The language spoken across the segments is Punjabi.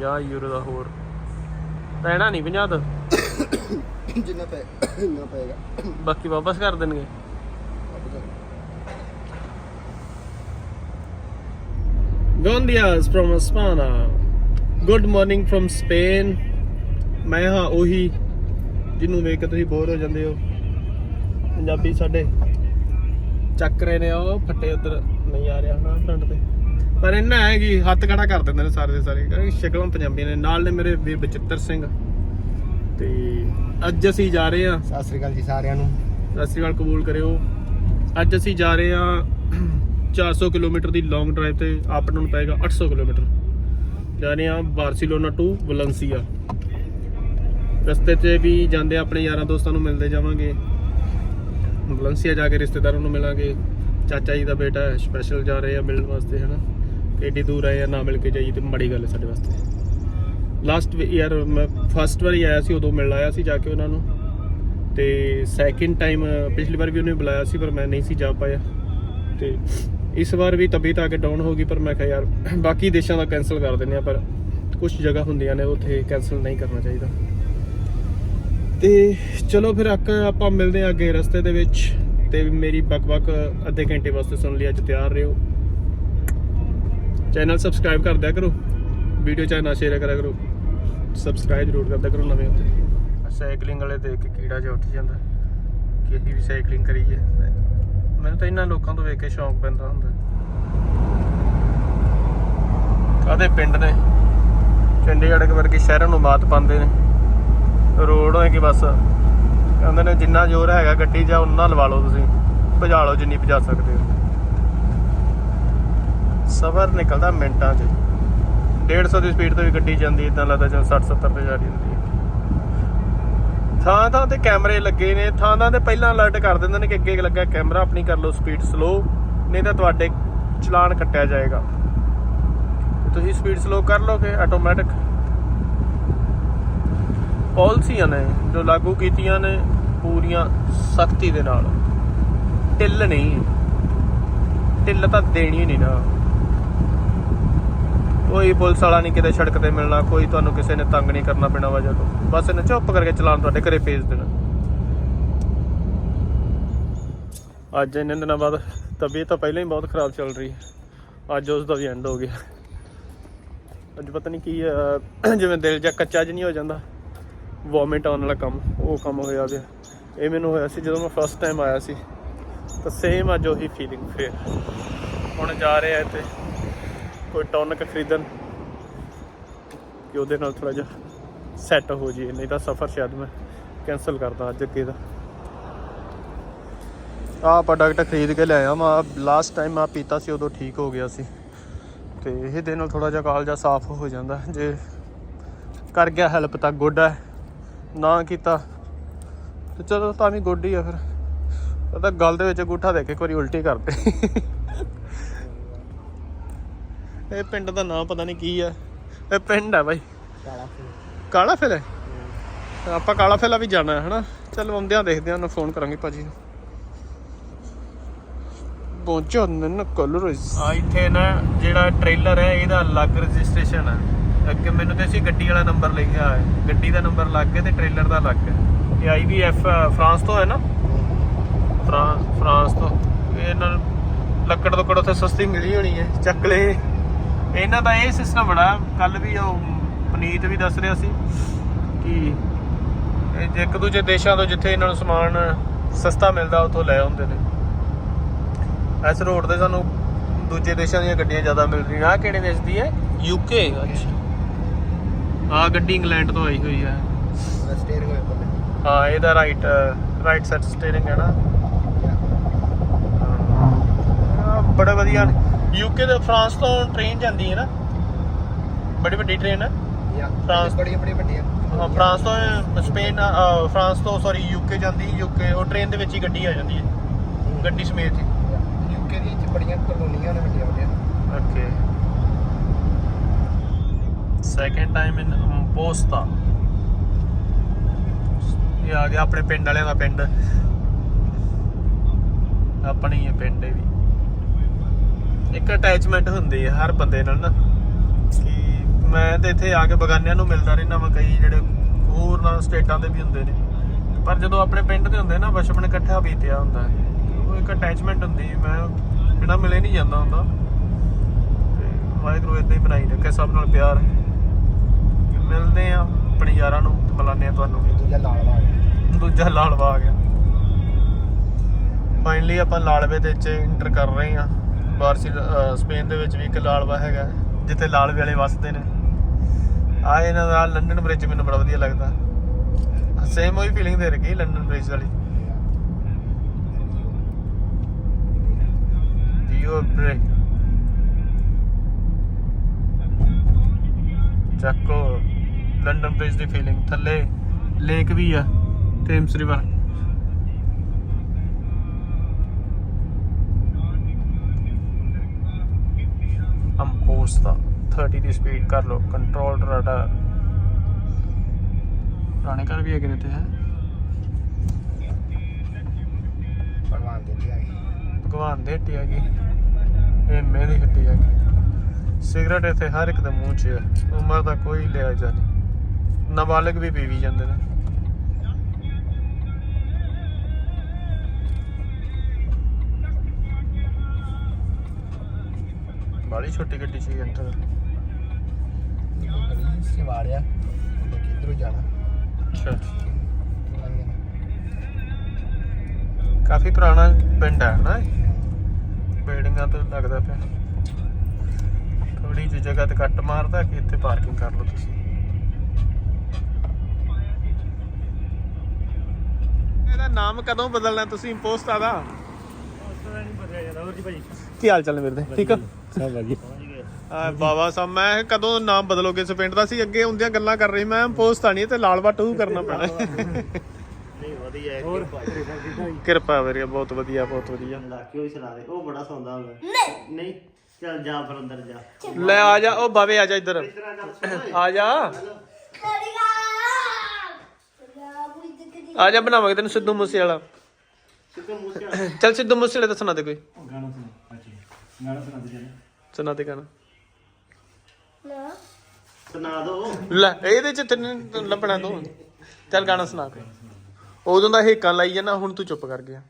50 ਯੂਰੋ ਦਾ ਹੋਰ। ਪੈਣਾ ਨਹੀਂ 50 ਦਾ ਜਿੰਨਾ ਪੈ ਇੰਨਾ ਪਏਗਾ। ਬਾਕੀ ਵਾਪਸ ਕਰ ਦੇਣਗੇ। Buenos días from España. Good morning from Spain. ਮੈਂ ਹਾਂ ਉਹੀ ਜਿਹਨੂੰ ਵੇਖ ਕੇ ਤੁਸੀਂ ਬੋਰ ਹੋ ਜਾਂਦੇ ਹੋ। ਪੰਜਾਬੀ ਸਾਡੇ ਚੱਕ ਰਹੇ ਨੇ ਉਹ ਫੱਟੇ ਉਧਰ ਨਹੀਂ ਆ ਰਿਹਾ ਨਾ ਫਰੰਟ ਤੇ। ਪਰ ਇਹਨਾਂ ਹੈ ਕਿ ਹੱਥ ਖੜਾ ਕਰ ਦਿੰਦੇ ਨੇ ਸਾਰੇ ਦੇ ਸਾਰੇ। ਕਿਉਂਕਿ ਸ਼ਕਲਾਂ ਪੰਜਾਬੀਆਂ ਨੇ। ਨਾਲ ਨੇ ਮੇਰੇ ਵੀਰ ਬਚਿੱਤਰ ਸਿੰਘ। ਤੇ ਅੱਜ ਅਸੀਂ ਜਾ ਰਹੇ ਹਾਂ। ਸਤਿ ਸ੍ਰੀ ਅਕਾਲ ਜੀ ਸਾਰਿਆਂ ਨੂੰ। ਸਤਿ ਸ਼੍ਰੀ ਅਕਾਲ ਕਬੂਲ ਕਰਿਓ। ਅੱਜ ਅਸੀਂ ਜਾ ਰਹੇ ਹਾਂ 400 ਕਿਲੋਮੀਟਰ ਦੀ ਲੌਂਗ ਡਰਾਈਵ ਤੇ। ਅਪ ਡਾਊਨ ਪਏਗਾ 800 ਕਿਲੋਮੀਟਰ। ਜਾ ਰਹੇ ਹਾਂ ਬਾਰਸੀਲੋਨਾ ਟੂ ਵਲੈਂਸੀਆ। ਰਸਤੇ 'ਚ ਵੀ ਜਾਂਦੇ ਆਪਣੇ ਯਾਰਾਂ ਦੋਸਤਾਂ ਨੂੰ ਮਿਲਦੇ ਜਾਵਾਂਗੇ। ਵਲੈਂਸੀਆ ਜਾ ਕੇ ਰਿਸ਼ਤੇਦਾਰਾਂ ਨੂੰ ਮਿਲਾਂਗੇ। ਚਾਚਾ ਜੀ ਦਾ ਬੇਟਾ ਸਪੈਸ਼ਲ ਜਾ ਰਹੇ ਆ ਮਿਲਣ ਵਾਸਤੇ ਹਨਾ। ਏਡੀ ਦੂਰ ਆਏ ਆ ਨਾ ਮਿਲ ਕੇ ਜਾਈਏ ਤੇ ਮਾੜੀ ਗੱਲ ਹੈ ਸਾਡੇ ਵਾਸਤੇ। ਲਾਸਟ ਯਾਰ ਮੈਂ ਫਸਟ ਵਾਰੀ ਆਇਆ ਸੀ ਉਦੋਂ ਮਿਲ ਆਇਆ ਸੀ ਜਾ ਕੇ ਉਹਨਾਂ ਨੂੰ। ਤੇ ਸੈਕਿੰਡ ਟਾਈਮ ਪਿਛਲੀ ਵਾਰ ਵੀ ਉਹਨੇ ਬੁਲਾਇਆ ਸੀ, ਪਰ ਮੈਂ ਨਹੀਂ ਸੀ ਜਾ ਪਾਇਆ। ਤੇ ਇਸ ਵਾਰ ਵੀ ਤਬੀਅਤ ਆ ਕੇ ਡਾਊਨ ਹੋ ਗਈ, ਪਰ ਮੈਂ ਕਿਹਾ ਯਾਰ, ਬਾਕੀ ਦੇਸ਼ਾਂ ਦਾ ਕੈਨਸਲ ਕਰ ਦਿੰਦੇ ਆ ਪਰ ਕੁਝ ਜਗ੍ਹਾ ਹੁੰਦੀਆਂ ਨੇ ਉੱਥੇ ਕੈਨਸਲ ਨਹੀਂ ਕਰਨਾ ਚਾਹੀਦਾ। ਤੇ ਚਲੋ ਫਿਰ ਅੱਕ ਆਪਾਂ ਮਿਲਦੇ ਆ ਅੱਗੇ ਰਸਤੇ ਦੇ ਵਿੱਚ, ਤੇ ਮੇਰੀ ਬਕਬਕ ਅੱਧੇ ਘੰਟੇ ਵਾਸਤੇ ਸੁਣ ਲਈ, ਅੱਜ ਤਿਆਰ ਰਹੋ। ਚੈਨਲ ਸਬਸਕ੍ਰਾਈਬ ਕਰ ਦਿਆ ਕਰੋ। ਵੀਡੀਓ ਚਾਹੇ ਨਾ ਸ਼ੇਅਰ ਕਰਿਆ ਕਰੋ। ਸਬਸਕ੍ਰਾਈਬ ਜ਼ਰੂਰ ਕਰਦਾ ਕਰੋ ਨਵੇਂ ਉੱਤੇ। ਸਾਈਕਲਿੰਗ ਵਾਲੇ ਦੇਖ ਕੇ ਕੀੜਾ ਜਿਹਾ ਉੱਠ ਜਾਂਦਾ। ਕਿ ਅਸੀਂ ਵੀ ਸਾਈਕਲਿੰਗ ਕਰੀਏ। ਮੈਨੂੰ ਤਾਂ ਇਹਨਾਂ ਲੋਕਾਂ ਤੋਂ ਵੇਖ ਕੇ ਸ਼ੌਂਕ ਪੈਂਦਾ ਹੁੰਦਾ। ਕਾਦੇ ਪਿੰਡ ਨੇ। ਚੰਡੀਗੜ੍ਹ ਵਰਗੇ ਸ਼ਹਿਰਾਂ ਨੂੰ ਮਾਤ ਪਾਉਂਦੇ ਨੇ। ਰੋਡ ਹੋਏ ਕਿ ਬਸ। ਕਹਿੰਦੇ ਨੇ ਜਿੰਨਾ ਜ਼ੋਰ ਹੈਗਾ ਗੱਡੀ ਜਾਂ ਉਹਨਾਂ ਲਵਾ ਲਓ ਤੁਸੀਂ। ਭਜਾ ਲਓ ਜਿੰਨੀ ਭਜਾ ਸਕਦੇ ਹੋ। ਸਫ਼ਰ ਨਿਕਲਦਾ ਮਿੰਟਾਂ 'ਚ। 150 ਦੀ ਸਪੀਡ ਤੇ ਵੀ ਗੱਡੀ ਜਾਂਦੀ ਇਦਾਂ ਲੱਗਦਾ ਜਿਵੇਂ 60 70 ਤੇ ਜਾ ਰਹੀ ਹੁੰਦੀ ਹੈ। ਥਾਂ ਥਾਂ ਤੇ ਕੈਮਰੇ ਲੱਗੇ ਨੇ, ਥਾਂ ਥਾਂ ਤੇ ਪਹਿਲਾਂ ਅਲਰਟ ਕਰ ਦਿੰਦੇ ਨੇ ਕਿ ਅੱਗੇ ਲੱਗਾ ਕੈਮਰਾ, ਆਪਣੀ ਕਰ ਲਓ ਸਪੀਡ ਸਲੋ ਨਹੀਂ ਤਾਂ ਤੁਹਾਡੇ ਚਲਾਨ ਕੱਟਿਆ ਜਾਏਗਾ। ਤੁਸੀਂ ਸਪੀਡ ਸਲੋ ਕਰ ਲੋਗੇ ਆਟੋਮੈਟਿਕ ਪਾਲਿਸੀਆਂ ਨੇ ਜੋ ਲਾਗੂ ਕੀਤੀਆਂ ਨੇ ਪੂਰੀਆਂ ਸਖਤੀ ਦੇ ਨਾਲ। ਢਿੱਲ ਨਹੀਂ। ਢਿੱਲ ਤਾਂ ਦੇਣੀ ਨਹੀਂ ਨਾ। ਕੋਈ ਪੁਲਿਸ ਵਾਲਾ ਨਹੀਂ ਕਿਤੇ ਸੜਕ ਤੇ ਮਿਲਣਾ ਕੋਈ ਤੁਹਾਨੂੰ ਕਿਸੇ ਨੇ ਤੰਗ ਨਹੀਂ ਕਰਨਾ ਪੈਣਾ ਵਜ੍ਹਾ ਤੋਂ ਬਸ ਇਹਨੇ ਚੁੱਪ ਕਰਕੇ ਚਲਾਨ ਤੁਹਾਡੇ ਘਰੇ ਭੇਜ ਦੇਣਾ। ਅੱਜ ਇੰਨੇ ਦਿਨਾਂ ਬਾਅਦ ਤਬੀਅਤ ਤਾਂ ਪਹਿਲਾਂ ਹੀ ਬਹੁਤ ਖਰਾਬ ਚੱਲ ਰਹੀ ਹੈ। ਅੱਜ ਉਸ ਦਾ ਵੀ ਐਂਡ ਹੋ ਗਿਆ। ਅੱਜ ਪਤਾ ਨਹੀਂ ਕੀ ਹੈ, ਜਿਵੇਂ ਦਿਲ ਜਾਂ ਕੱਚਾ ਜਿਹਾ ਨਹੀਂ ਹੋ ਜਾਂਦਾ। ਵੋਮਿਟ ਆਉਣ ਵਾਲਾ ਕੰਮ ਉਹ ਕੰਮ ਹੋਇਆ ਪਿਆ। ਇਹ ਮੈਨੂੰ ਹੋਇਆ ਸੀ ਜਦੋਂ ਮੈਂ ਫਸਟ ਟਾਈਮ ਆਇਆ ਸੀ। ਤਾਂ ਸੇਮ ਅੱਜ ਉਹੀ ਫੀਲਿੰਗ ਫੇਰ। ਹੁਣ ਜਾ ਰਹੇ ਆ ਇੱਥੇ। ਕੋਈ ਟੌਨਕ ਖਰੀਦਣ ਕਿ ਉਹਦੇ ਨਾਲ ਥੋੜਾ ਜਿਹਾ ਸੈੱਟ ਹੋ ਜੀ ਨਹੀਂ ਤਾਂ ਸਫ਼ਰ ਸ਼ਾਇਦ ਮੈਂ ਕੈਨਸਲ ਕਰਦਾ ਅੱਜ ਅੱਗੇ ਦਾ। ਆਹ ਪ੍ਰੋਡਕਟ ਖਰੀਦ ਕੇ ਲਿਆਇਆ ਮੈਂ ਲਾਸਟ ਟਾਈਮ ਮੈਂ ਪੀਤਾ ਸੀ, ਉਦੋਂ ਠੀਕ ਹੋ ਗਿਆ ਸੀ। ਤੇ ਇਹਦੇ ਨਾਲ ਥੋੜਾ ਜਿਹਾ ਕਾਲਜਾ ਸਾਫ਼ ਹੋ ਜਾਂਦਾ ਜੇ ਕਰ ਗਿਆ ਹੈਲਪ ਤਾਂ ਗੁੱਡ ਹੈ। ਨਾ ਕੀਤਾ ਤੇ ਚਲੋ ਤਾਂ ਵੀ ਗੁੱਡ ਹੀ ਆ ਫਿਰ। ਉਹ ਤਾਂ ਗੱਲ ਦੇ ਵਿੱਚ ਅੰਗੂਠਾ ਦੇ ਕੇ ਇੱਕ ਵਾਰੀ ਉਲਟੀ ਕਰਦੇ। ਇਹ ਪਿੰਡ ਦਾ ਨਾਮ ਪਤਾ ਨਹੀਂ ਕੀ ਹੈ ਇਹ ਪਿੰਡ ਹੈ ਬਾਈ। ਕਾਲਾ ਕਾਲਾ ਹੈ, ਆਪਾਂ ਕਾਲਾ ਫੇਲਾ ਵੀ ਜਾਣਾ ਹੈ ਹਨਾ? ਚਲ ਆਉਂਦਿਆਂ ਦੇਖਦੇ ਹਾਂ ਉਹਨੂੰ ਫੋਨ ਕਰਾਂਗੇ ਭਾਜੀ ਨੂੰ। ਪਹੁੰਚੋ ਨਨ ਕਲਰ ਆ, ਇੱਥੇ ਨਾ ਜਿਹੜਾ ਟ੍ਰੇਲਰ ਹੈ, ਇਹਦਾ ਅਲੱਗ ਰਜਿਸਟ੍ਰੇਸ਼ਨ ਹੈ ਅੱਗੇ ਮੈਨੂੰ ਤੇ ਸੀ ਗੱਡੀ ਵਾਲਾ ਨੰਬਰ ਲਿਖਿਆ ਹੈ ਗੱਡੀ ਦਾ ਨੰਬਰ ਅਲੱਗ ਹੈ ਤੇ ਟ੍ਰੇਲਰ ਦਾ ਅਲੱਗ ਹੈ। ਇਹ ਆਈਵੀਐਫ ਫਰਾਂਸ ਤੋਂ ਹੈ ਨਾ? ਫਰਾਂਸ ਫਰਾਂਸ ਤੋਂ। ਇਹਨਾਂ ਲੱਕੜ ਤੋਂ ਉੱਥੇ ਸਸਤੀ ਮਿਲੀ ਹੋਣੀ ਹੈ। ਚੱਕ ਲੈ। ਇਹਨਾਂ ਦਾ ਇਹ ਸਿਸਟਮ ਬੜਾ ਕੱਲ ਵੀ ਉਹ ਪਨੀਤ ਵੀ ਦੱਸ ਰਿਹਾ ਸੀ ਕਿ ਇੱਕ ਦੂਜੇ ਦੇਸ਼ਾਂ ਤੋਂ ਜਿੱਥੇ ਇਹਨਾਂ ਨੂੰ ਸਮਾਨ ਸਸਤਾ ਮਿਲਦਾ ਉੱਥੋਂ ਲੈ ਆਉਂਦੇ ਨੇ। ਇਸ ਰੋਡ ਤੇ ਸਾਨੂੰ ਦੂਜੇ ਦੇਸ਼ਾਂ ਦੀਆਂ ਗੱਡੀਆਂ ਜ਼ਿਆਦਾ ਮਿਲ ਰਹੀਆਂ। ਆ ਕਿਹੜੇ ਦੇਸ਼ ਦੀ ਹੈ? ਯੂਕੇ ਅੱਛਾ। ਆ ਗੱਡੀ ਇੰਗਲੈਂਡ ਤੋਂ ਆਈ ਹੋਈ ਹੈ। ਸਟੀਅਰਿੰਗ ਹਾਂ ਇਹਦਾ ਰਾਈਟ ਰਾਈਟ ਸਾਈਡ ਸਟੀਅਰਿੰਗ ਹੈ ਨਾ। ਹਾਂ, ਬੜਾ ਵਧੀਆ। ਯੂਕੇ ਤੋਂ ਫਰਾਂਸ ਤੋਂ ਟ੍ਰੇਨ ਜਾਂਦੀ ਹੈ ਨਾ। ਬੜੀ ਵੱਡੀ ਟ੍ਰੇਨ ਹੈ ਫਰਾਂਸ- ਬੜੀ ਬੜੀ ਵੱਡੀਆਂ ਹਾਂ ਫਰਾਂਸ ਤੋਂ ਸਪੇਨ ਫਰਾਂਸ ਤੋਂ ਸੌਰੀ ਯੂਕੇ ਜਾਂਦੀ ਯੂਕੇ ਉਹ ਟ੍ਰੇਨ ਦੇ ਵਿੱਚ ਹੀ ਗੱਡੀ ਆ ਜਾਂਦੀ ਹੈ। ਗੱਡੀ ਸਮੇਤ ਹੀ। ਯੂਕੇ ਦੀ ਬੜੀਆਂ ਕਲੋਨੀਆਂ ਨੇ ਵੱਡੀਆਂ ਵੱਡੀਆਂ। Okay second time in Amposta ਇਹ ਆ ਗਿਆ ਆਪਣੇ ਪਿੰਡ ਵਾਲਿਆਂ ਦਾ ਪਿੰਡ। ਆਪਣੀ ਹੀ ਹੈ ਪਿੰਡ ਇਹ ਵੀ। ਇੱਕ ਅਟੈਚਮੈਂਟ ਹੁੰਦੀ ਹੈ ਹਰ ਬੰਦੇ ਨਾਲ ਨਾ ਕਿ ਮੈਂ ਤੇ ਇੱਥੇ ਆ ਕੇ ਬਗਾਨਿਆਂ ਨੂੰ ਮਿਲਦਾ ਰਹਿਣਾ ਵਾ ਕਈ ਜਿਹੜੇ ਹੋਰ ਨਾ ਸਟੇਟਾਂ ਦੇ ਵੀ ਹੁੰਦੇ ਨੇ। ਪਰ ਜਦੋਂ ਆਪਣੇ ਪਿੰਡ ਦੇ ਹੁੰਦੇ ਨਾ ਬਚਪਨ ਇਕੱਠਾ ਬੀਤਿਆ ਹੁੰਦਾ। ਉਹ ਇੱਕ ਅਟੈਚਮੈਂਟ ਹੁੰਦੀ। ਮੈਂ ਜਿਹੜਾ ਮਿਲੇ ਨਹੀਂ ਜਾਂਦਾ ਹੁੰਦਾ। ਤੇ ਵਾਹਿਗੁਰੂ ਇਦਾਂ ਹੀ ਬਣਾਈ ਰੱਖੇ ਸਭ ਨਾਲ ਪਿਆਰ। ਮਿਲਦੇ ਆ ਆਪਣੇ ਯਾਰਾਂ ਨੂੰ ਮਿਲਾਉਂਦੇ ਆ ਤੁਹਾਨੂੰ ਵੀ। ਦੂਜਾ ਲਾਲ ਵਾਲਾ ਦੂਜਾ ਲਾਲਵਾ ਆ। ਗਿਆ ਫਾਈਨਲੀ ਆਪਾਂ ਲਾਲਵੇ ਦੇ ਵਿੱਚ ਇੰਟਰ ਕਰ ਰਹੇ ਹਾਂ ਬਾਰਸੀ ਸਪੇਨ ਦੇ ਵਿੱਚ ਵੀ ਇੱਕ ਲਾਲਵਾ ਹੈਗਾ, ਜਿੱਥੇ ਲਾਲਵੇ ਵਾਲੇ ਵਸਦੇ ਨੇ। ਆ ਇਹਨਾਂ ਦਾ ਲੰਡਨ ਬ੍ਰਿਜ ਮੈਨੂੰ ਬੜਾ ਵਧੀਆ ਲੱਗਦਾ। ਸੇਮ ਉਹੀ ਫੀਲਿੰਗ ਦੇ ਰਹੀ ਲੰਡਨ ਬ੍ਰਿਜ ਵਾਲੀ। ਜੀਓ ਬ੍ਰਿਜ ਚੱਕੋ ਲੰਡਨ ਬ੍ਰਿਜ ਦੀ ਫੀਲਿੰਗ ਥੱਲੇ ਲੇਕ ਵੀ ਆ ਥੇਮਸ ਰਿਵਰ ਪੋਸਟ ਦਾ 30 ਦੀ ਸਪੀਡ ਕਰ ਲੋ ਕੰਟਰੋਲ ਰਡਾਰ ਪੁਰਾਣੇ ਘਰ ਵੀ ਨੇ ਤੇ ਹੈ? ਭਗਵਾਨ ਦੇ ਆ ਗਈ ਹੱਟੀ ਹੈਗੀ। ਇਹ ਮੇਰੀ ਹੱਟੀ ਹੈਗੀ। ਸਿਗਰਟ ਇੱਥੇ ਹਰ ਇੱਕ ਦੇ ਮੂੰਹ 'ਚ ਹੈ। ਉਮਰ ਦਾ ਕੋਈ ਲਿਹਾਜ਼ਾ ਨਹੀਂ। ਨਾਬਾਲਗ ਵੀ ਪੀ ਬਾਲੀ ਛੋਟੀ ਗੱਡੀ ਸੀ ਗਲੀ ਜਾਣਾ। ਅੱਛਾ। ਜਾਣਾ। ਕਾਫੀ ਪੁਰਾਣਾ ਪਿੰਡ ਹੈ ਨਾ? ਬਿਲਡਿੰਗਾਂ ਤੋਂ ਲੱਗਦਾ ਪਿਆ। ਥੋੜੀ ਜਿਹੀ ਜਗ੍ਹਾ ਤੇ ਕੱਟ ਮਾਰਦਾ ਕਿ ਇੱਥੇ ਪਾਰਕਿੰਗ ਕਰ ਲਓ ਤੁਸੀਂ। ਇਹਦਾ ਨਾਮ ਕਦੋਂ ਬਦਲਣਾ ਤੁਸੀਂ ਪੋਸਟ ਆਦਾ? ਕੀ ਹਾਲ ਚਾਲ ਨੇ ਵੀਰ ਦੇ? ਠੀਕ ਆ ਸਭ ਵਧੀਆ। ਆ ਬਾਬਾ ਸਾਹਿਬ ਮੈਂ ਕਦੋਂ ਨਾਮ ਬਦਲੋਗੇ? ਇਸ ਪਿੰਡ ਦਾ ਸੀ ਅੱਗੇ ਹੁੰਦੀਆਂ ਗੱਲਾਂ ਕਰ ਰਹੀ ਮੈਂ ਪੋਸਟ ਆਣੀ ਤੇ ਲਾਲਵਾ ਟੂ ਕਰਨਾ ਪੈਣਾ। ਨਹੀਂ ਵਧੀਆ ਹੈ ਹੋਰ? ਕਿਰਪਾ ਵੀਰੇ ਬਹੁਤ ਵਧੀਆ ਬਹੁਤ ਵਧੀਆ। ਲਾਕਿਓ ਹੀ ਚਲਾ ਦੇ ਉਹ ਬੜਾ ਸੌਂਦਾ ਹੁੰਦਾ। ਨਹੀਂ। ਨਹੀਂ ਚੱਲ ਜਾ ਫਿਰ ਅੰਦਰ ਜਾ। ਲੈ ਆ ਜਾ ਉਹ ਬਾਵੇ ਆ ਜਾ ਇੱਧਰ। ਆ ਜਾ। ਆ ਜਾ ਬਣਾਵਾਂਗੇ ਤੈਨੂੰ ਸਿੱਧੂ ਮੂਸੇ ਵਾਲਾ ਸਿੱਧੇ ਮੂੰਹ ਤੇ ਚੱਲ ਸਿੱਧੂ ਮੂਸੇ ਵਾਲੇ ਦਾ ਸੁਣਾ ਦੇ ਕੋਈ ਗਾਣਾ ਸੁਣਾ ਅੱਛਾ ਗਾਣਾ ਸੁਣਾ ਦੇ ਜਨਾ ਸੁਣਾ ਦੇ ਗਾਣਾ ਸੁਣਾ ਦੋ ਲੈ ਇਹਦੇ ਚ ਤੈਨੂੰ ਲੱਭਣਾ ਤੂੰ ਚੱਲ ਗਾਣਾ ਸੁਣਾ ਕੋਈ ਉਦੋਂ ਦਾ ਹੇਕਾਂ ਲਾਈ ਜਾਣਾ ਹੁਣ ਤੂੰ ਚੁੱਪ ਕਰ ਗਿਆ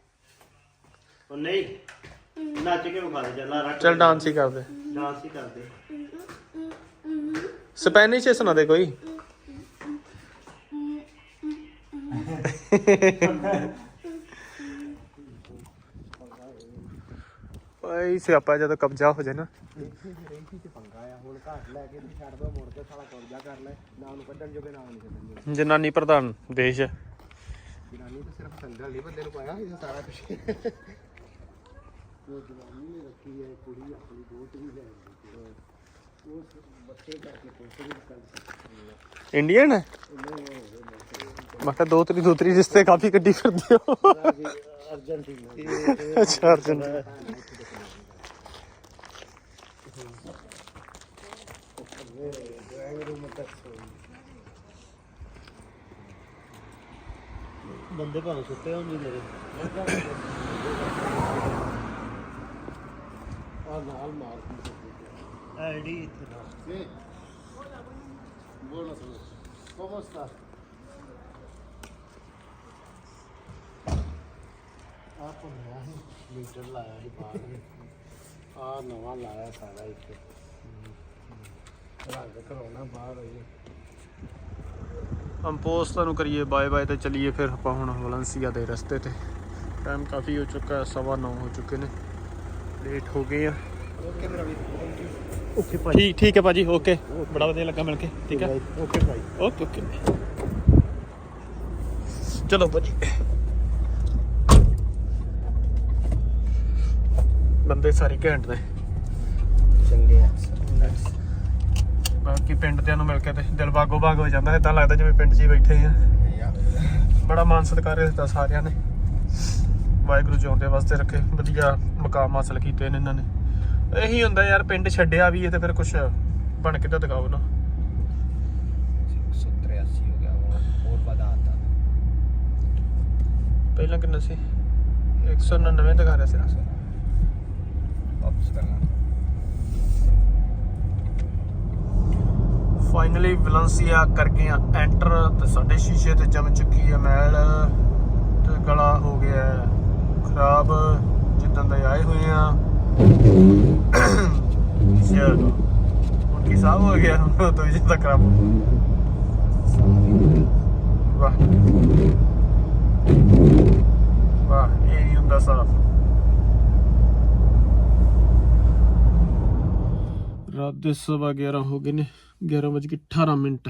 ਉਹ ਨਹੀਂ ਨੱਚ ਕੇ ਵਿਖਾ ਦੇ ਚੱਲ ਰੱਖ ਚੱਲ ਡਾਂਸ ਹੀ ਕਰ ਦੇ ਡਾਂਸ ਹੀ ਕਰਦੇ ਸਪੈਨਿਸ਼ ਚ ਸੁਣਾ ਦੇ ਕੋਈ ਓਏ ਸਿਆਪਾ ਜਦੋਂ ਕਬਜ਼ਾ ਹੋ ਜਾਏ ਨਾ। ਰੇਹੀ ਚ ਪੰਗਾ ਆ ਹੁਣ ਘਰ ਲੈ ਕੇ ਤੇ ਛੱਡ ਦੋ ਮੁੜ ਕੇ ਸਾਲਾ ਕਬਜ਼ਾ ਕਰ ਲੈ ਨਾ ਉਹਨੂੰ ਕੱਢਣ ਜੋਗੇ ਨਾ ਨਹੀਂ ਕੱਢਣ ਜੋਗੇ ਜਨਾਨੀ ਪ੍ਰਧਾਨ ਦੇਸ਼ ਹੈ। ਜਨਾਨੀ ਤਾਂ ਸਿਰਫ ਸੰਦਲ ਨਹੀਂ ਬੰਦੇ ਨੂੰ ਪਾਇਆ ਇਹ ਸਾਰਾ ਕੁਝ ਉਹ ਜਨਾਨੀ ਨੇ ਰੱਖੀ ਹੈ, ਕੁੜੀ ਆਪਣੀ ਦੋਤ ਵੀ ਲੈ ਗਈ ਇੰਡੀਅਨ ਹੈ? ਮੈਂ ਕਿਹਾ ਦੋ ਤਰੀ ਦੋ ਤਰੀ ਰਿਸ਼ਤੇ ਕਾਫੀ ਕੱਢੀ ਫਿਰਦੇ ਹੋ ਹੈ ਅਰਜਨਟੀਨਾ ਅੱਛਾ ਅਰਜਨ। ਡਰਾਇੰਗ ਰੂਮ ਤੱਕ ਸੋਈ ਬੰਦੇ ਭਾਵੇਂ ਸੁੱਤੇ ਹੁੰਦੇ ਮੇਰੇ। ਆ ਨਾਲ ਮਾਰ ਕੇ Sí. Buenos ¿Cómo está? ਆ ਭੁੰਨਿਆ ਮੀਟਰ ਲਾਇਆ ਸੀ ਬਾਹਰ ਆ ਨਵਾਂ ਲਾਇਆ ਸਾਰਾ ਇੱਥੇ ਰੰਗ ਕਰਾਉਣਾ ਬਾਹਰ ਹੋਈ ਹਮ ਪੋਸਟ ਤੁਹਾਨੂੰ ਕਰੀਏ ਬਾਏ ਬਾਏ ਤੇ ਚਲੀਏ ਫਿਰ ਆਪਾਂ ਹੁਣ ਵਲੰਸੀਆ ਦੇ ਰਸਤੇ ਤੇ ਟਾਈਮ ਕਾਫੀ ਹੋ ਚੁੱਕਾ ਹੈ ਸਵਾ ਨੌ ਹੋ ਚੁੱਕੇ ਨੇ ਲੇਟ ਹੋ ਗਏ ਆ ਓਕੇ ਮੇਰਾ ਵੀ ਓਕੇ ਠੀਕ ਠੀਕ ਹੈ ਭਾਜੀ ਓਕੇ। ਬੜਾ ਵਧੀਆ ਲੱਗਾ ਮਿਲ ਕੇ ਠੀਕ ਹੈ? ਓਕੇ ਭਾਈ ਓਕੇ ਓਕੇ ਚਲੋ ਭਾਜੀ। ਬੰਦੇ ਸਾਰੇ ਘੈਂਟ ਨੇ। ਚੰਗੇ ਆ ਬਾਕੀ ਪਿੰਡ ਦਿਆਂ ਨੂੰ ਮਿਲ ਕੇ ਤੇ ਦਿਲ ਬਾਗੋ ਬਾਗ ਹੋ ਜਾਂਦਾ ਇਦਾਂ ਲੱਗਦਾ ਜਿਵੇਂ ਪਿੰਡ 'ਚ ਹੀ ਬੈਠੇ ਆ। ਬੜਾ ਮਾਨ ਸਤਿਕਾਰ ਦਿੱਤਾ ਸਾਰਿਆਂ ਨੇ। ਵਾਹਿਗੁਰੂ ਜਿਉਂਦੇ ਵਾਸਤੇ ਰੱਖੇ ਵਧੀਆ ਮਕਾਮ ਹਾਸਲ ਕੀਤੇ ਨੇ ਇਹਨਾਂ ਨੇ। ਇਹੀ ਹੁੰਦਾ ਯਾਰ ਪਿੰਡ ਛੱਡਿਆ ਵੀ ਹੈ ਤੇ ਫਿਰ ਕੁਝ ਬਣ ਕੇ ਤਾਂ ਦਿਖਾਓ ਨਾ। 183 ਹੋ ਗਿਆ ਹੋਰ ਵਧਾਤਾ ਪਹਿਲਾਂ ਕਿੰਨਾ ਸੀ? 199 ਦਿਖਾ ਰਿਹਾ ਸੀ। ਵਾਪਸ ਕਰਨਾ। ਫਾਈਨਲੀ ਵਲੈਂਸੀਆ ਕਰ ਗਏ ਆ ਐਂਟਰ ਤੇ ਸਾਡੇ ਸ਼ੀਸ਼ੇ ਤੇ ਜੰਮ ਚੁੱਕੀ ਹੈ ਮੈਲ ਤੇ ਗਲਾ ਹੋ ਗਿਆ ਖਰਾਬ ਜਿੱਦਾਂ ਦੇ ਆਏ ਹੋਏ ਆ। ਚਲੋ ਹੁਣ ਕੀ ਸਾਹ ਹੋ ਗਿਆ ਹੁਣ ਤੋਂ ਜਿੱਦਾਂ ਖਰਾਬ ਵਾਹ ਵਾਹ ਇਹ ਨਹੀਂ ਰਾਤ ਦੇ ਸਵਾ 11 ਹੋ ਗਏ ਨੇ 11 ਵਜੇ 18 ਮਿੰਟ।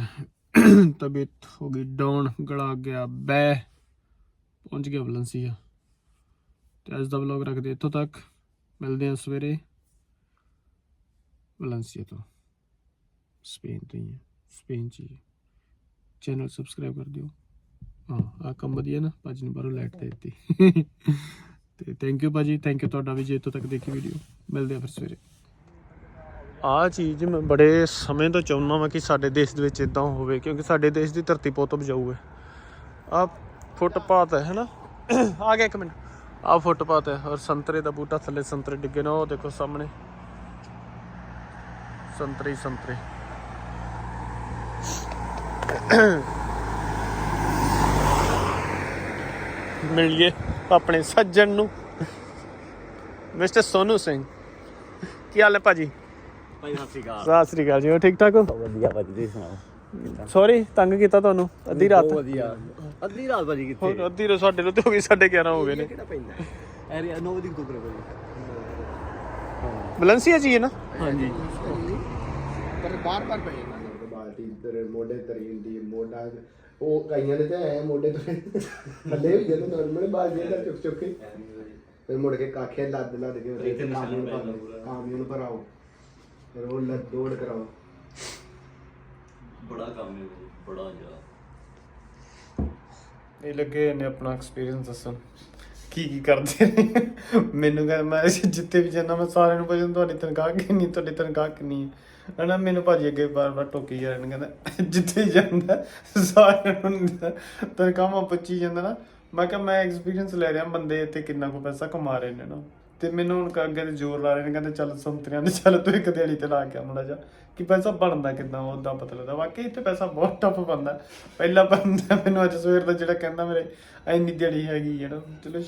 ਤਬੀਅਤ ਹੋ ਗਈ ਡਾਊਨ ਗਲਾ ਗਿਆ ਬੈ ਪਹੁੰਚ ਗਿਆ ਵਲੈਂਸੀਆ। ਤੇ ਅੱਜ ਦਾ ਵਲੌਗ ਰੱਖਦੇ ਇੱਥੋਂ ਤੱਕ। ਮਿਲਦੇ ਹਾਂ ਸਵੇਰੇ। ਵਲੈਂਸੀਆ ਤੋਂ। ਸਪੇਨ ਤੋਂ ਹੀ ਹੈ। ਸਪੇਨ ਚ ਹੀ ਚੈਨਲ ਸਬਸਕ੍ਰਾਈਬ ਕਰ ਦਿਓ। ਹਾਂ ਆ ਕੰਮ ਵਧੀਆ ਨਾ। ਭਾਜੀ ਨੇ ਬਾਹਰੋਂ ਲਾਈਟ ਦੇ ਦਿੱਤੀ। ਤੇ ਥੈਂਕ ਯੂ ਭਾਜੀ। ਥੈਂਕ ਯੂ ਤੁਹਾਡਾ ਵੀ ਜੇ ਤੋਂ ਤੱਕ ਦੇਖੀ ਵੀਡੀਓ ਮਿਲਦੇ ਆ ਫਿਰ ਸਵੇਰੇ। ਆ ਚੀਜ਼ ਮੈਂ ਬੜੇ ਸਮੇਂ ਤੋਂ ਚਾਹੁੰਦਾ ਵਾਂ ਕਿ ਸਾਡੇ ਦੇਸ਼ ਦੇ ਵਿੱਚ ਇਦਾਂ ਹੋਵੇ, ਕਿਉਂਕਿ ਸਾਡੇ ਦੇਸ਼ ਦੀ ਧਰਤੀ ਬਹੁਤ ਉਪਜਾਊ ਹੈ। ਆ ਫੁੱਟਪਾਥ ਹੈ ਨਾ? ਆ ਗਿਆ ਇੱਕ ਮਿੰਟ। ਆ ਫੁੱਟਪਾਥ ਹੈ ਔਰ ਸੰਤਰੇ ਦਾ ਬੂਟਾ ਥੱਲੇ ਸੰਤਰੇ ਡਿੱਗੇ ਨੇ ਉਹ ਦੇਖੋ ਸਾਹਮਣੇ। ਸੰਤਰੇ ਸੰਤਰੇ। ਮਿਲਿਏ ਆਪਣੇ ਸੱਜਣ ਨੂੰ। ਮਿਸਟਰ ਸੋਨੂ ਸਿੰਘ ਕੀ ਹਾਲ ਹੈ ਭਾਜੀ? ਭਾਈ ਸਤਿ ਸ਼੍ਰੀ ਅਕਾਲ। ਸਤਿ ਸ੍ਰੀ ਅਕਾਲ ਜੀ ਹੋਰ ਠੀਕ ਠਾਕ ਹੋ? ਵਧੀਆ ਭਾਜੀ ਤੁਸੀਂ ਸੁਣਾਓ? ਸੌਰੀ ਤੰਗ ਕੀਤਾ ਤੁਹਾਨੂੰ? ਅੱਧੀ ਰਾਤ। ਬਹੁਤ ਵਧੀਆ। ਅੱਧੀ ਰਾਤ ਭਾਜੀ ਕਿੱਥੇ? ਹੋਰ ਅੱਧੀ ਰਾਤ ਸਾਡੇ ਨੂੰ ਤੇ ਹੋ ਗਈ 11:30 ਹੋ ਗਏ ਨੇ। ਕਿਹੜਾ ਪੈਂਦਾ? ਐਰੇ 9 ਵਜੇ ਤੋਂ ਕਰੇ ਭਾਜੀ। ਵਲੈਂਸੀਆ ਜੀ ਹੈ ਨਾ? ਹਾਂਜੀ। ਪਰ ਬਾਰ ਬਾਰ ਪਏ ਨਾ ਬਾਲਟੀ ਤੇਰੇ ਮੋਢੇ ਤਰੀ ਹੁੰਦੀ ਹੈ ਮੋਢਾ। ਉਹ ਕਈਆਂ ਦੇ ਤਾਂ ਐ ਮੋਢੇ ਤੋਂ ਥੱਲੇ ਵੀ ਜਦੋਂ ਨਾਰਮਲ ਬਾਲਟੀ ਦਾ ਚੁੱਕ ਚੁੱਕ ਕੇ। ਫਿਰ ਮੁੜ ਕੇ ਕਾਖੇ ਲੱਦ ਲੱਦ ਕੇ ਪੂਰਾ। ਕਾਮਿਆਂ ਨੂੰ ਭਰਾਓ ਫਿਰ ਉਹ ਲੱਦ ਦੌੜ ਕਰਾਓ। ਬੜਾ ਕੰਮ ਹੈ ਭਾਜੀ ਬੜਾ ਜ਼ਿਆਦਾ। ਇਹ ਲੱਗੇ ਨੇ ਆਪਣਾ ਐਕਸਪੀਰੀਅੰਸ ਦੱਸਣ। ਕੀ ਕੀ ਕਰਦੇ ਨੇ? ਮੈਨੂੰ ਕਹਿੰਦਾ ਮੈਂ ਜਿੱਥੇ ਵੀ ਜਾਂਦਾ, ਮੈਂ ਸਾਰਿਆਂ ਨੂੰ ਪੁੱਛਦਾ, ਤੁਹਾਡੀ ਤਨਖਾਹ ਕਿੰਨੀ, ਤੁਹਾਡੀ ਤਨਖਾਹ ਕਿੰਨੀ ਹੈ? ਹਨਾ ਮੈਨੂੰ ਭਾਜੀ ਅੱਗੇ ਬਾਰ-ਬਾਰ ਟੋਕੀ ਜਾ ਰਹੇ ਨੇ, ਕਹਿੰਦਾ, ਜਿੱਥੇ ਜਾਂਦਾ, ਸਾਰਿਆਂ ਨੂੰ ਤਨਖਾਹਾਂ ਪੁੱਛੀ ਜਾਂਦਾ ਨਾ। ਮੈਂ ਕਿਹਾ, ਮੈਂ ਐਕਸਪੀਰੀਅੰਸ ਲੈ ਰਿਹਾ, ਬੰਦੇ ਇੱਥੇ ਕਿੰਨਾ ਕੁ ਪੈਸਾ ਕਮਾ ਰਹੇ ਨੇ ਨਾ। ਤੇ ਮੈਨੂੰ ਹੁਣ ਅੱਗੇ ਤੇ ਜ਼ੋਰ ਲਾ ਰਹੇ ਨੇ ਕਹਿੰਦੇ ਚੱਲ ਸੰਤਰਿਆਂ ਦੇ ਚੱਲ ਤੂੰ ਇੱਕ ਦਿਹਾੜੀ ਤੇ ਲਾ ਕੇ ਆ ਮਾੜਾ ਜਾ ਕਿ ਪੈਸਾ ਬਣਦਾ ਕਿਦਾਂ ਉਹਦਾ ਪਤਾ ਲੱਗਦਾ। ਵਾਕਈ ਇੱਥੇ ਪੈਸਾ ਬਹੁਤ ਟਫ ਬੰਦਾ ਪਹਿਲਾ ਬੰਦਾ ਮੈਨੂੰ ਅੱਜ ਸਵੇਰ ਦਾ ਜਿਹੜਾ ਕਹਿੰਦਾ ਮੇਰੇ ਇੰਨੀ ਦਿਹਾੜੀ ਹੈਗੀ ਨਾ ਚਲੋ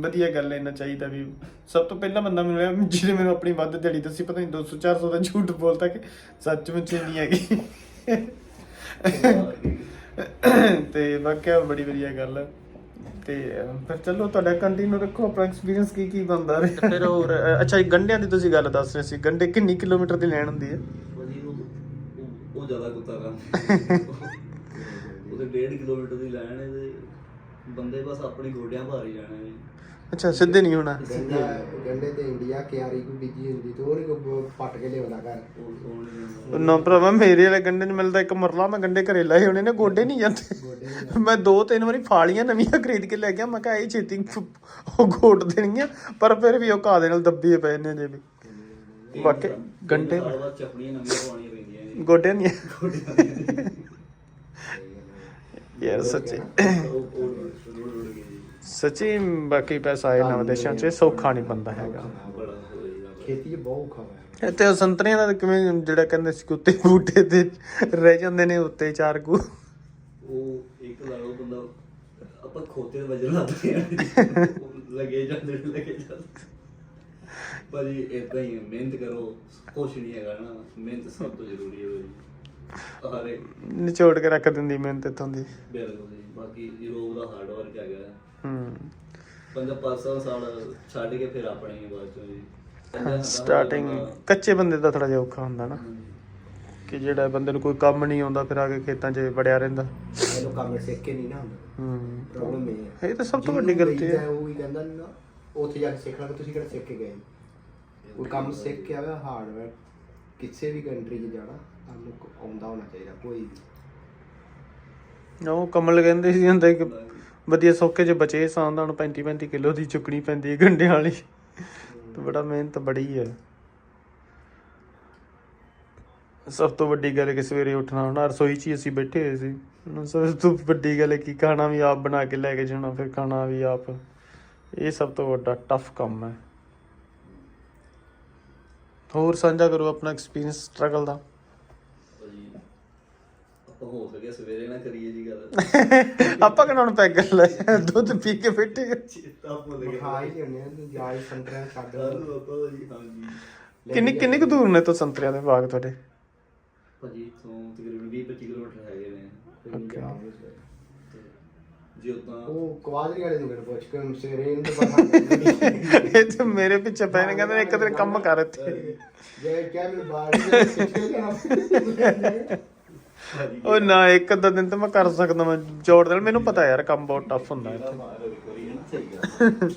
ਵਧੀਆ ਗੱਲ ਇੰਨਾ ਚਾਹੀਦਾ ਵੀ। ਸਭ ਤੋਂ ਪਹਿਲਾ ਬੰਦਾ ਮੈਨੂੰ ਮਿਲਿਆ ਜਿਹਨੇ ਮੈਨੂੰ ਆਪਣੀ ਵੱਧ ਦਿਹਾੜੀ ਦੱਸੀ ਪਤਾ ਨਹੀਂ 200 400 ਦਾ ਝੂਠ ਬੋਲਦਾ ਕਿ ਸੱਚਮੁੱਚ ਇੰਨੀ ਹੈਗੀ। ਤੇ ਵਾਕਿਆ ਬੜੀ ਵਧੀਆ ਗੱਲ ਹੈ ਤੇ ਫਿਰ ਚਲੋ ਤੁਹਾਡਾ ਕੰਟੀਨਿਊ ਰੱਖੋ ਆਪਣਾ ਐਕਸਪੀਰੀਅੰਸ ਕੀ ਕੀ ਬੰਦਾ ਰਿਹਾ। ਫਿਰ ਹੋਰ ਅੱਛਾ ਇਹ ਗੰਡਿਆਂ ਦੀ ਤੁਸੀਂ ਗੱਲ ਦੱਸ ਰਹੇ ਸੀ। ਗੰਡੇ ਕਿੰਨੀ ਕਿਲੋਮੀਟਰ ਦੀ ਲੈਣ ਹੁੰਦੀ ਹੈ? ਭਾਜੀ ਉਹ ਉਹ- ਉਹ ਜ਼ਿਆਦਾ ਕੁੱਤਾ ਕੰਮ ਉਹਦੇ 1.5 ਕਿਲੋਮੀਟਰ ਦੀ ਲਾਈਨ ਹੈ ਤੇ ਬੰਦੇ ਬਸ ਆਪਣੀ ਗੋਡਿਆਂ ਭਾਰ ਹੀ ਜਾਣਾ ਹੈ। ਅੱਛਾ ਸਿੱਧੇ ਨਹੀਂ ਹੋਣਾ। ਗੰਡਾ ਗੰਡੇ ਤੇ ਇੰਡੀਆ ਕਿਆਰੀ ਕੋਈ ਬੀਜੀ ਹੁੰਦੀ ਤੇ ਉਹਨੇ ਕੋ ਪੱਟ ਕੇ ਲਿਆਉਂਦਾ ਘਰ। ਨਾ ਭਰਾਵਾ ਮੇਰੇ ਵਾਲੇ ਗੰਡੇ ਨੂੰ ਮਿਲਦਾ ਇੱਕ ਮਰਲਾ ਮੈਂ ਗੰਡੇ ਘਰੇ ਲਾਏ ਹੋਣੇ ਨੇ ਗੋਡੇ ਨਹੀਂ ਜਾਂਦੇ। ਮੈਂ ਦੋ ਤਿੰਨ ਵਾਰੀ ਫਾਲੀਆਂ ਨਵੀਆਂ ਖਰੀਦ ਕੇ ਲੈ ਗਿਆ ਮੈਂ ਕਿਹਾ ਇਹ ਛੇਤੀ ਉਹ ਗੋਡ ਦੇਣਗੀਆਂ ਪਰ ਫਿਰ ਵੀ ਉਹ ਦੇ ਨਾਲ ਦੱਬੇ ਪਏ ਨੇ ਜੇ ਵੀ। ਸਾਲ ਬਾਅਦ ਚੱਪੜੀਆਂ ਨਵੀਆਂ ਪਾਉਣੀਆਂ ਪੈਂਦੀਆਂ ਨੇ। ਗੋਡੇ ਨਹੀਂ। ਯਾਰ ਸੱਚੀ। ਸੱਚੀ ਬਾਕੀ ਪੈਸਾ ਇਹ ਨਵੇਂ ਦੇਸ਼ਾਂ 'ਚ ਸੌਖਾ ਨਹੀਂ ਬੰਦਾ ਹੈਗਾ। ਖੇਤੀ 'ਚ ਬਹੁਤ ਔਖਾ ਹੋਇਆ। ਇੱਥੇ ਉਹ ਸੰਤਰੀਆਂ ਦਾ ਕਿਵੇਂ ਜਿਹੜਾ ਕਹਿੰਦੇ ਸੀ ਕਿ ਉੱਤੇ ਬੂਟੇ ਤੇ ਰਹਿ ਜਾਂਦੇ ਨੇ ਉੱਤੇ ਚਾਰ ਕੂ। ਉਹ ਇੱਕ ਲਾ ਲਓ ਬੰਦਾ ਆਪਾਂ ਖੋਤੇ ਦੇ ਵਜਨ ਲਾਦੇ ਆ। ਲੱਗੇ ਜਾਂਦੇ ਨੇ, ਲੱਗੇ ਜਾਂਦੇ ਭਾਜੀ ਇਦਾਂ ਹੀ ਹੈ, ਮਿਹਨਤ ਕਰੋ ਕੁਛ ਨਹੀਂ ਹੈਗਾ ਨਾ। ਮਿਹਨਤ ਸਭ ਤੋਂ ਜ਼ਰੂਰੀ ਹੈ ਭਾਜੀ ਹਰੇ ਨਿਚੋੜ ਕੇ ਰੱਖ ਦਿੰਦੀ ਮਿਹਨਤ ਇੱਥੋਂ ਦੀ। ਬਿਲਕੁਲ ਜੀ ਬਾਕੀ ਯੂਰੋਪ ਦਾ ਹਾਰਡ ਵਰਕ ਹੈਗਾ। ਹੂੰ। ਪੰਜਾਂ ਪਾਸਾਂ ਸਾਲ ਛੱਡ ਕੇ ਫਿਰ ਆਪਣੇ ਹੀ ਬਾਅਦ ਚੋਂ ਜੀ। ਸਾਲਾਂ ਸਟਾਰਟਿੰਗ ਕੱਚੇ ਬੰਦੇ ਦਾ ਥੋੜਾ ਜਿਹਾ ਔਖਾ ਹੁੰਦਾ ਨਾ। ਕਿ ਜਿਹੜਾ ਬੰਦੇ ਨੂੰ ਕੋਈ ਕੰਮ ਨਹੀਂ ਆਉਂਦਾ ਫਿਰ ਆ ਕੇ ਖੇਤਾਂ 'ਚ ਵੜਿਆ ਰਹਿੰਦਾ। ਇਹਨੂੰ ਕੰਮ ਸਿੱਖ ਕੇ ਨਹੀਂ ਨਾ ਹੁੰਦਾ ਹੂੰ। ਪ੍ਰੋਬਲਮ ਇਹ ਹੈ। ਇਹ ਤਾਂ ਸਭ ਤੋਂ ਜਿਹਨੂੰ ਵੱਡੀ ਗਲਤੀ ਕਹੀਦਾ ਹੈ। ਉਹ ਵੀ ਕਹਿੰਦਾ ਨਾ ਉੱਥੇ ਜਾ ਕੇ ਸਿੱਖ ਲਾਂਗੇ ਤੁਸੀਂ ਕਿਹੜਾ ਸਿੱਖ ਕੇ ਗਏ? ਕੋਈ ਕੰਮ ਸਿੱਖ ਕੇ ਆਵੇ ਹਾਰਡਵੇਅਰ ਕਿਸੇ ਵੀ ਕੰਟਰੀ 'ਚ ਜਾਣਾ ਤੁਹਾਨੂੰ ਕੋ- ਆਉਂਦਾ ਹੋਣਾ ਚਾਹੀਦਾ ਕੋਈ ਵੀ। ਉਹ ਕਮਲ ਕਹਿੰਦੇ ਸੀ ਹੁੰਦਾ ਕਿ ਵਧੀਆ ਸੌਕੇ 'ਚ ਬਚੇ ਸਾਂ ਤਾਂ ਹੁਣ 35 35 ਕਿਲੋ ਦੀ ਚੁੱਕਣੀ ਪੈਂਦੀ ਹੈ ਗੰਡਿਆਂ ਵਾਲੀ। ਤੇ ਬੜਾ ਮਿਹਨਤ ਬੜੀ ਹੈ। ਸਭ ਤੋਂ ਵੱਡੀ ਗੱਲ ਕਿ ਸਵੇਰੇ ਉੱਠਣਾ, ਹੁਣ ਰਸੋਈ 'ਚ ਹੀ ਅਸੀਂ ਬੈਠੇ ਹੋਏ ਸੀ। ਹੁਣ ਸਭ ਤੋਂ ਵੱਡੀ ਗੱਲ ਹੈ ਕਿ ਖਾਣਾ ਵੀ ਆਪ ਬਣਾ ਕੇ ਲੈ ਕੇ ਜਾਣਾ, ਫਿਰ ਖਾਣਾ ਵੀ ਆਪ। ਇਹ ਸਭ ਤੋਂ ਵੱਡਾ ਟਫ ਕੰਮ ਹੈ। ਹੋਰ ਸਾਂਝਾ ਕਰੋ ਆਪਣਾ ਐਕਸਪੀਰੀਅੰਸ ਸਟਰਗਲ ਦਾ। ਹੋ ਸਕਿਆ ਸਵੇਰੇ ਨਾ ਕਰੀਏ ਜੀ ਗੱਲ। ਆਪਾਂ ਕਿਹਨਾਂ ਨੂੰ ਪੈਗ ਲੈ? ਦੁੱਧ ਪੀ ਕੇ ਬੈਠੇ ਚੇਤਾ ਭੁੱਲ ਗਿਆ। ਖਾ ਹੀ ਜਾਂਦੇ ਆ ਜਾਈ ਸੰਤਰਿਆਂ ਛੱਡ। ਜੀ ਹਾਂਜੀ। ਕਿੰਨੀ ਕਿੰਨੀ ਕੁ ਦੂਰ ਨੇ ਤੋਂ ਸੰਤਰਿਆਂ ਦੇ ਬਾਗ ਤੁਹਾਡੇ? ਭਾਜੀ ਤੋਂ ਤਕਰੀਬਨ 20 25 ਕਿਲੋਮੀਟਰ ਹੈਗੇ ਨੇ। ਤੇ ਜੇ ਉਹ ਕਵਾਦਰੀ ਵਾਲੇ ਨੂੰ ਮੈਨੂੰ ਪੁੱਛ ਕੇ ਸਵੇਰੇ ਇਹਨੂੰ ਤਾਂ ਪਤਾ ਨਹੀਂ ਇਹ ਤੇ ਮੇਰੇ ਪਿੱਛੇ ਪੈ ਨੇ ਕਹਿੰਦੇ ਨੇ ਇੱਕ ਦਿਨ ਕੰਮ ਕਰ ਇੱਥੇ। ਜੇ ਕਿਹਾ ਮੈਨੂੰ ਬਾਹਰ ਦੇ ਸਿੱਖੇ ਕਿ ਉਹ ਨਾ, ਇੱਕ ਅੱਧਾ ਦਿਨ ਤਾਂ ਮੈਂ ਕਰ ਸਕਦਾ ਮੈਂ ਜੋੜ ਦੇਣ ਮੈਨੂੰ ਪਤਾ ਯਾਰ, ਕੰਮ ਬਹੁਤ ਟਫ ਹੁੰਦਾ ਇੱਥੇ। ਸਹੀ ਗੱਲ।